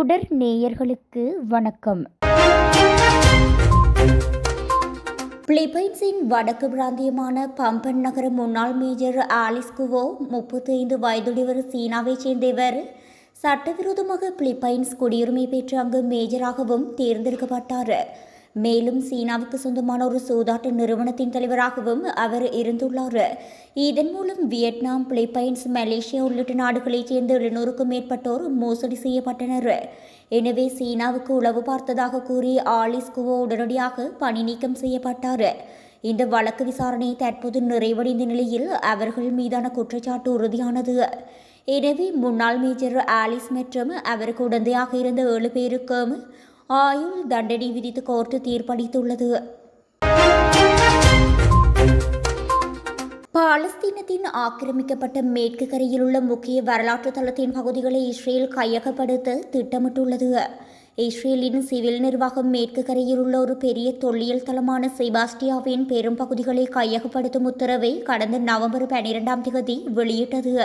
தொடர் நேயர்களுக்கு வணக்கம். பிலிப்பைன்ஸின் வடக்கு பிராந்தியமான பம்பன் நகர முன்னாள் மேஜர் ஆலிஸ் குவோ முப்பத்தி ஐந்து வயதுடையவர் சீனாவைச் சேர்ந்த இவர் சட்டவிரோதமாக பிலிப்பைன்ஸ் குடியுரிமை பெற்று அங்கு மேஜராகவும் தேர்ந்தெடுக்கப்பட்டார். மேலும் சீனாவுக்கு சொந்தமான ஒரு சூதாட்ட நிறுவனத்தின் தலைவராகவும் அவர் இருந்துள்ளார். இதன் மூலம் வியட்நாம் பிலிப்பைன்ஸ் மலேசியா உள்ளிட்ட நாடுகளைச் சேர்ந்த எழுநூறுக்கும் மேற்பட்டோர் மோசடி செய்யப்பட்டனர். எனவே சீனாவுக்கு உளவு பார்த்ததாக கூறி ஆலிஸ் குவோ உடனடியாக பணி நீக்கம் செய்யப்பட்டார். இந்த வழக்கு விசாரணை தற்போது நிறைவடைந்த நிலையில் அவர்கள் மீதான குற்றச்சாட்டு உறுதியானது. எனவே முன்னாள் மேஜர் ஆலிஸ் மற்றும் அவருக்கு உடந்தையாக இருந்த ஏழு பேருக்கும் ஆயுள் தண்டனை விதித்து கோர்ட்டு தீர்ப்பளித்துள்ளது. பாலஸ்தீனத்தின் ஆக்கிரமிக்கப்பட்ட மேற்கு கரையில் உள்ள முக்கிய வரலாற்று தளத்தின் பகுதிகளை இஸ்ரேல் கையகப்படுத்த திட்டமிட்டுள்ளது. இஸ்ரேலின் சிவில் நிர்வாகம் மேற்கு கரையில் உள்ள ஒரு பெரிய தொல்லியல் தளமான செபாஸ்டியாவின் பெரும் பகுதிகளை கையகப்படுத்தும் உத்தரவை கடந்த நவம்பர் பனிரெண்டாம் தேதி வெளியிட்டது.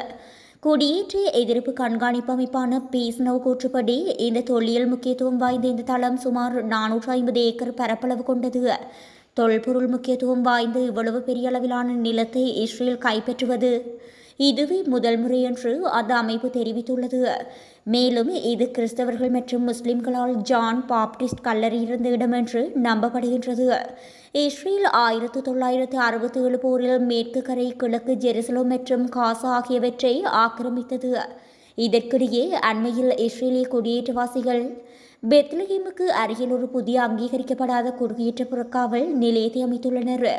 குடியேற்ற எதிர்ப்பு கண்காணிப்பு அமைப்பான பீஸ்னவ் கூற்றுப்படி இந்த தொல்லியல் முக்கியத்துவம் வாய்ந்த இந்த தளம் சுமார் நானூற்று ஐம்பது ஏக்கர் பரப்பளவு கொண்டது. தொல்பொருள் முக்கியத்துவம் வாய்ந்த இவ்வளவு பெரிய அளவிலான நிலத்தை இஸ்ரேல் கைப்பற்றுவது. இதுவே முதல் முறை என்று அந்த அமைப்பு தெரிவித்துள்ளது. மேலும் இது கிறிஸ்தவர்கள் மற்றும் முஸ்லிம்களால் ஜான் பாப்டிஸ்ட் கல்லறை இருந்த இடம் என்று நம்பப்படுகின்றது. இஸ்ரேல் ஆயிரத்தி தொள்ளாயிரத்தி அறுபத்தி ஏழு போரில் மேற்கு கரை கிழக்கு ஜெருசலம் மற்றும் காசா ஆகியவற்றை ஆக்கிரமித்தது. இதற்கிடையே அண்மையில் இஸ்ரேலிய குடியேற்றவாசிகள் பெத்லஹேமுக்கு அருகில் ஒரு புதிய அங்கீகரிக்கப்படாத குடியேற்ற புறக்காவல் நிலையத்தை அமைத்துள்ளனர்.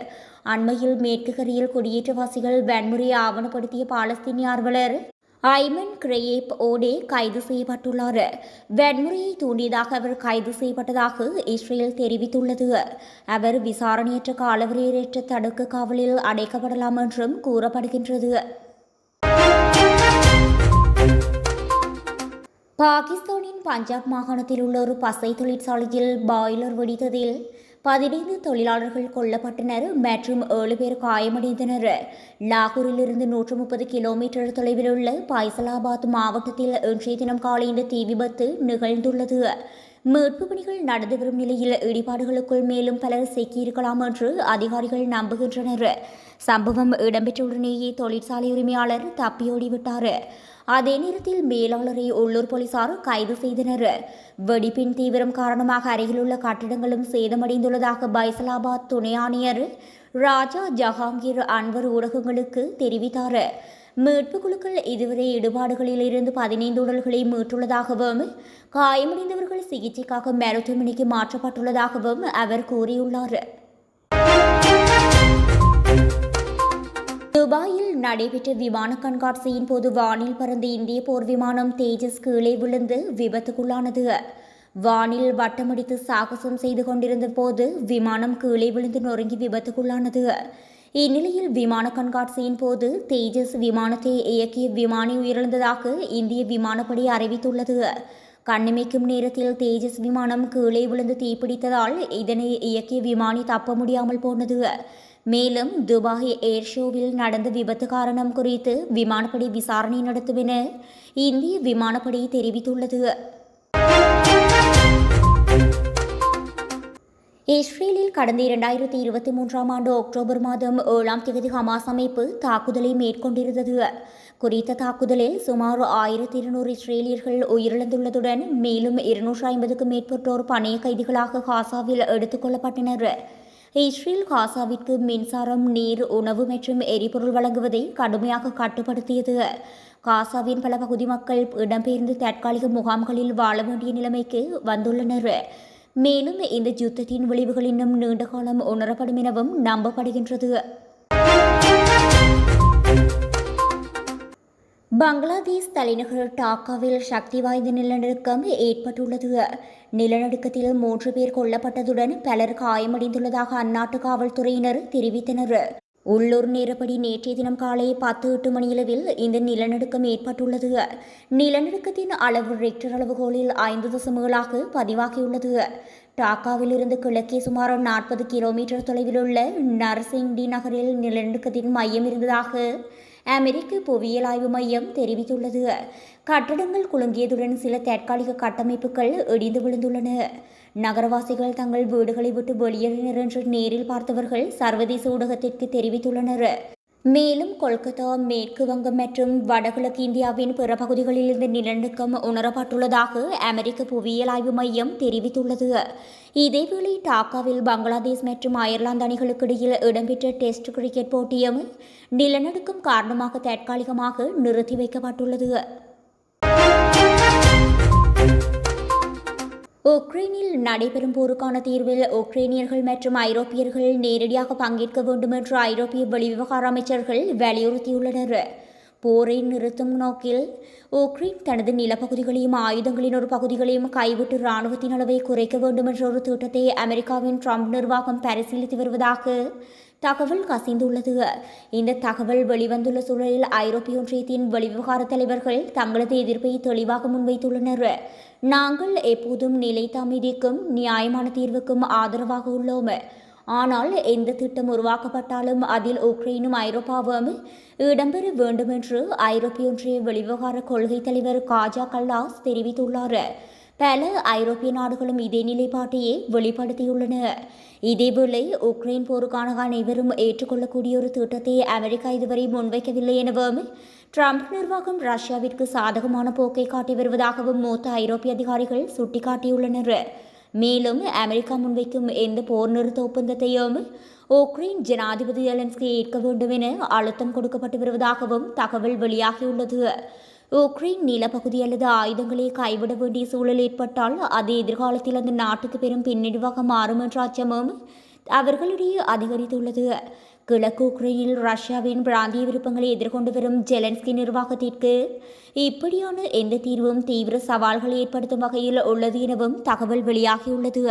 அண்மையில் மேற்கு கரையில் குடியேற்றவாசிகள் வன்முறையை ஆவணப்படுத்திய பாலஸ்தீனிய ஆர்வலர் ஐமன் கிரேப் ஓடே கைது செய்யப்பட்டுள்ளார். வன்முறையை தூண்டியதாக அவர் கைது செய்யப்பட்டதாக இஸ்ரேல் தெரிவித்துள்ளது. அவர் விசாரணையற்ற காலவரையற்ற தடுக்க காவலில் அடைக்கப்படலாம் என்றும் கூறப்படுகின்றது. பாகிஸ்தானின் பஞ்சாப் மாகாணத்தில் உள்ள ஒரு பசை தொழிற்சாலையில் பாய்லர் வெடித்ததில் பதினைந்து தொழிலாளர்கள் கொல்லப்பட்டனர் மற்றும் ஏழு பேர் காயமடைந்தனர். லாகூரிலிருந்து நூற்று முப்பது கிலோமீட்டர் தொலைவில் உள்ள பைசலாபாத் மாவட்டத்தில் இன்றைய தினம் காலை இந்த தீ விபத்து நிகழ்ந்துள்ளது. மீட்பு பணிகள் நடந்து வரும் நிலையில் இடிபாடுகளுக்குள் மேலும் பலர் சிக்கியிருக்கலாம் என்று அதிகாரிகள் நம்புகின்றனர். சம்பவம் இடம்பெற்றவுடனேயே தொழிற்சாலை உரிமையாளர் தப்பியோடிவிட்டார். அதே நேரத்தில் மேலாளரை உள்ளூர் போலீசார் கைது செய்தனர். வெடிப்பின் தீவிரம் காரணமாக அருகிலுள்ள கட்டிடங்களும் சேதமடைந்துள்ளதாக பைசலாபாத் துணை ஆணையர் ராஜா ஜஹாங்கீர் அன்வர் ஊடகங்களுக்கு தெரிவித்தார். மீட்பு குழுக்கள் இதுவரை இடுபாடுகளில் இருந்து பதினைந்து உடல்களை மீட்டுள்ளதாகவும் காயமடைந்தவர்கள் சிகிச்சைக்காக மருத்துவமனைக்கு மாற்றப்பட்டுள்ளதாகவும் அவர் கூறியுள்ளார். துபாயில் நடைபெற்ற விமான கண்காட்சியின் போது வானில் பறந்த இந்திய போர் விமானம் தேஜஸ் கீழே விழுந்து விபத்துக்குள்ளானது. வானில் வட்டமடித்து சாகசம் செய்து கொண்டிருந்த போது விமானம் கீழே விழுந்து நொறுங்கி விபத்துக்குள்ளானது. இந்நிலையில் விமான கண்காட்சியின் போது தேஜஸ் விமானத்தை இயக்கிய விமானி உயிரிழந்ததாக இந்திய விமானப்படை அறிவித்துள்ளது. கண்ணிமைக்கும் நேரத்தில் தேஜஸ் விமானம் கீழே விழுந்து தீப்பிடித்ததால் இதனை இயக்கிய விமானி தப்ப முடியாமல் போனது. மேலும் துபாய் ஏர் ஷோவில் நடந்த விபத்து காரணம் குறித்து விமானப்படை விசாரணை நடத்தும் என இந்திய விமானப்படை தெரிவித்துள்ளது. இஸ்ரேலில் கடந்த இரண்டாயிரத்தி இருபத்தி மூன்றாம் ஆண்டு அக்டோபர் மாதம் ஏழாம் தேதி ஹமாஸ் அமைப்பு தாக்குதலை மேற்கொண்டிருந்தது. குறித்த தாக்குதலில் சுமார் ஆயிரத்தி இருநூறு இஸ்ரேலியர்கள் உயிரிழந்துள்ளதுடன் மேலும் இருநூற்று ஐம்பதுக்கும் மேற்பட்டோர் பணைய கைதிகளாக காசாவில் எடுத்துக் கொள்ளப்பட்டனர். இஸ்ரேல் காசாவிற்கு மின்சாரம் நீர் உணவு மற்றும் எரிபொருள் வழங்குவதை கடுமையாக கட்டுப்படுத்தியது. காசாவின் பல பகுதி மக்கள் இடம்பெயர்ந்து தற்காலிக முகாம்களில் வாழ வேண்டிய நிலைமைக்கு வந்துள்ளனர். மேலும் இந்த யுத்தத்தின் விளைவுகள் இன்னும் நீண்ட காலம் உணரப்படும் எனவும் நம்பப்படுகின்றது. பங்களாதேஷ் தலைநகர் டாக்காவில் சக்தி வாய்ந்த நிலநடுக்கம் ஏற்பட்டுள்ளது. நிலநடுக்கத்தில் மூன்று பேர் கொல்லப்பட்டதுடன் பலர் காயமடைந்துள்ளதாக அந்நாட்டு காவல்துறையினர் தெரிவித்தனர். உள்ளூர் நேரப்படி நேற்றைய தினம் காலை பத்து எட்டு மணியளவில் இந்த நிலநடுக்கம் ஏற்பட்டுள்ளது. நிலநடுக்கத்தின் அளவு ரெக்டர் அளவுகோலில் ஐந்து தசமங்களாக பதிவாகியுள்ளது. டாக்காவிலிருந்து கிழக்கே சுமார் நாற்பது கிலோமீட்டர் தொலைவில் உள்ள நர்சிங்டி நகரில் நிலநடுக்கத்தின் மையம் இருந்ததாக அமெரிக்க புவியியல் ஆய்வு மையம் தெரிவித்துள்ளது. கட்டடங்கள் குலுங்கியதுடன் சில தற்காலிக கட்டமைப்புகள் இடிந்து விழுந்துள்ளன. நகரவாசிகள் தங்கள் வீடுகளை விட்டு வெளியேறினர் என்று நேரில் பார்த்தவர்கள் சர்வதேச ஊடகத்திற்கு தெரிவித்துள்ளனர். மேலும் கொல்கத்தா மேற்கு வங்கம் மற்றும் வடகிழக்கு இந்தியாவின் பிற பகுதிகளில் இந்த நிலநடுக்கம் உணரப்பட்டுள்ளதாக அமெரிக்க புவியியல் ஆய்வு மையம் தெரிவித்துள்ளது. இதேவேளை டாக்காவில் பங்களாதேஷ் மற்றும் அயர்லாந்து அணிகளுக்கு இடையில் இடம்பெற்ற டெஸ்ட் கிரிக்கெட் போட்டியும் நிலநடுக்கம் காரணமாக தற்காலிகமாக நிறுத்தி வைக்கப்பட்டுள்ளது. உக்ரைனில் நடைபெறும் போருக்கான தீர்வில் உக்ரைனியர்கள் மற்றும் ஐரோப்பியர்கள் நேரடியாக பங்கேற்க வேண்டும் என்று ஐரோப்பிய வெளிவிவகார அமைச்சர்கள் வலியுறுத்தியுள்ளனர். போரை நிறுத்தும் நோக்கில் உக்ரைன் தனது நிலப்பகுதிகளையும் ஆயுதங்களின் ஒரு பகுதிகளையும் கைவிட்டு இராணுவத்தின் அளவை குறைக்க வேண்டும் என்ற ஒரு திட்டத்தை அமெரிக்காவின் ட்ரம்ப் நிர்வாகம் பரிசீலித்து வருவதாக தகவல் கசிந்துள்ளது. இந்த தகவல் வெளிவந்துள்ள சூழலில் ஐரோப்பிய ஒன்றியத்தின் வெளிவிவகார தலைவர்கள் தங்களது எதிர்ப்பை தெளிவாக முன்வைத்துள்ளனர். நாங்கள் எப்போதும் நிலைத்த அமைதிக்கும் நியாயமான தீர்வுக்கும் ஆதரவாக உள்ளோம். ஆனால் எந்த திட்டம் உருவாக்கப்பட்டாலும் அதில் உக்ரைனும் ஐரோப்பாவும் இடம்பெற வேண்டும் என்று ஐரோப்பிய ஒன்றிய வெளிவிவகார கொள்கை தலைவர் காஜா கல்லாஸ் தெரிவித்துள்ளார். பல ஐரோப்பிய நாடுகளும் இதே நிலைப்பாட்டையே வெளிப்படுத்தியுள்ளன. இதேவேளை உக்ரைன் போருக்கான அனைவரும் ஏற்றுக்கொள்ளக்கூடிய ஒரு திட்டத்தை அமெரிக்கா இதுவரை முன்வைக்கவில்லை எனவும் ட்ரம்ப் நிர்வாகம் ரஷ்யாவிற்கு சாதகமான போக்கை காட்டி வருவதாகவும் மூத்த ஐரோப்பிய அதிகாரிகள் சுட்டிக்காட்டியுள்ளனர். மேலும் அமெரிக்கா முன்வைக்கும் எந்த போர் நிறுத்த ஒப்பந்தத்தையும் உக்ரைன் ஜனாதிபதி ஜெலன்ஸ்கி ஏற்க வேண்டும் என அழுத்தம் கொடுக்கப்பட்டு வருவதாகவும் தகவல் வெளியாகியுள்ளது. உக்ரைன் நிலப்பகுதி அல்லது ஆயுதங்களை கைவிட வேண்டிய சூழல் ஏற்பட்டால் அது எதிர்காலத்தில் அந்த நாட்டுக்கு பெரும் பின்னடைவாக மாறும் என்ற அச்சமும் அவர்களிடையே அதிகரித்துள்ளது. கிழக்கு உக்ரைனில் ரஷ்யாவின் பிராந்திய விருப்பங்களை எதிர்கொண்டு வரும் ஜெலன்ஸ்கி நிர்வாகத்திற்கு இப்படியான எந்த தீர்வும் தீவிர சவால்களை ஏற்படுத்தும் வகையில் உள்ளது எனவும் தகவல் வெளியாகியுள்ளது.